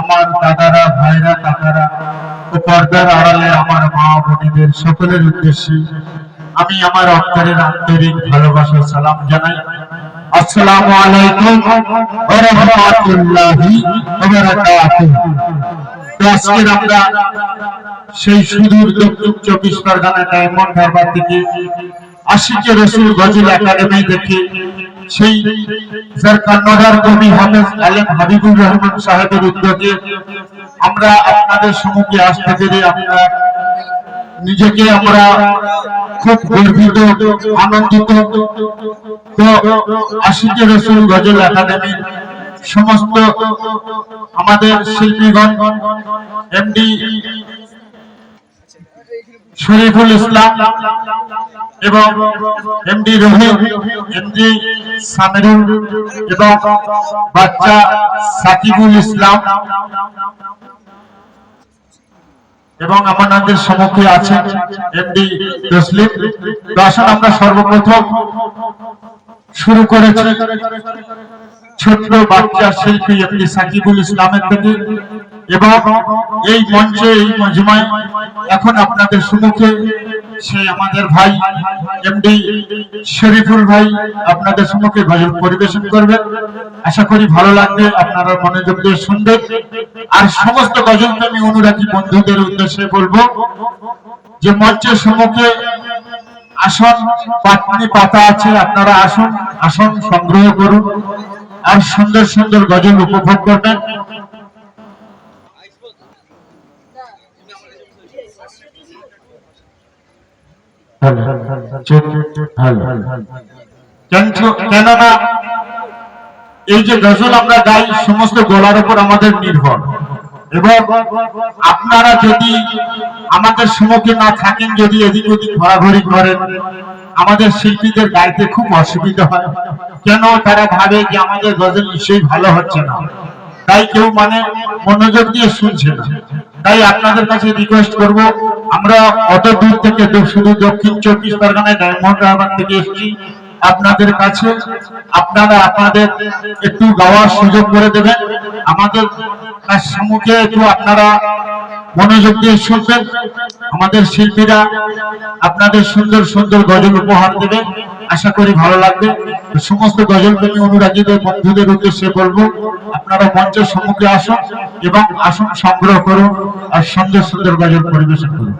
আমার দাদারা, ভাইরা, কাকারা ও পর্দার আড়ালে আমার মা সকলের উদ্দেশ্যে আমি আমার অন্তরের আন্তরিক ভালোবাসা, সালাম জানাই। আসসালামু আলাইকুম ওয়া রাহমাতুল্লাহি ওয়া বারাকাতুহু। তো আজকের আমরা সেই সুদূর দক্ষিণ চব্বিশ পরগনা ডায়মন্ড হারবার থেকে আশিকে রসুল গজল একাডেমি থেকে সেই স্যার কন্নড়ার কবি হাফেজ আলেম হাবিবুর রহমান সাহেবের উদ্যোগে আমরা আপনাদের সম্মুখে আসতে পেরে আমরা নিজেকে আমরা খুব গর্বিত, আনন্দিত। তো রসুল গজল একাডেমি সমস্ত আমাদের শিল্পীগণ, এমডি শরীফুল ইসলাম এবং এমডি রহিম, এমডি সামিরুল এবং বাচ্চা সাকিবুল ইসলাম। এবং আমাদের সম্মুখে আছেন এমডি তসলিম। আসুন আমরা সর্বপ্রথম শুরু করেছি ছোট্ট বাচ্চা শিল্পী এমনি সাকিবুল ইসলামের থেকে। এবং এই মঞ্চে, এই এখন আপনাদের সম্মুখে সে আমাদের ভাই, এমডি শরীফুল ভাই, আপনাদের সম্মুখে গজল পরিবেশন করবেন। আশা করি ভালো লাগবে, আপনারা মনোযোগ দিয়ে শুনবেন। আর সমস্ত গজল প্রেমী অনুরাগী বন্ধুদের উদ্দেশ্যে বলব, যে মঞ্চের সম্মুখে আসন পাতনি পাতা আছে, আপনারা আসুন, আসন সংগ্রহ করুন, আর সুন্দর সুন্দর গজল উপভোগ করবেন। কেন- কেননা, এই যে গজল আমরা গাই, সমস্ত উপর আমাদের নির্ভর। এবং আপনারা যদি আমাদের সম্মুখে না থাকেন, যদি এদিক ওদিক ঘোরাঘুরি করেন, আমাদের শিল্পীদের গাইতে খুব অসুবিধা হয়। কেন? তারা ভাবে যে আমাদের গজল নিশ্চয়ই ভালো হচ্ছে না। তাই কেউ মানে মনোযোগ দিয়ে শুনছে না। তাই আপনাদের কাছে রিকোয়েস্ট করব, আমরা অত দূর থেকে শুধু দক্ষিণ চব্বিশ পরগনায় ডায়মন্ড হারবার থেকে এসেছি। আপনাদের কাছে আপনারা আপনাদের একটু গাওয়ার সুযোগ করে দেবেন। আমাদের সম্মুখে একটু আপনারা মনোযোগ দিয়ে শুনবেন। আমাদের শিল্পীরা আপনাদের সুন্দর সুন্দর গজল উপহার দেবে আশা করি ভালো লাগবে। সমস্ত গজল প্রেমী অনুরাগীদের, বন্ধুদের উদ্দেশ্যে বলব, আপনারা মঞ্চের সম্মুখে আসুন এবং আসুন সংগ্রহ করুন আর সুন্দর সুন্দর গজল পরিবেশন করুন।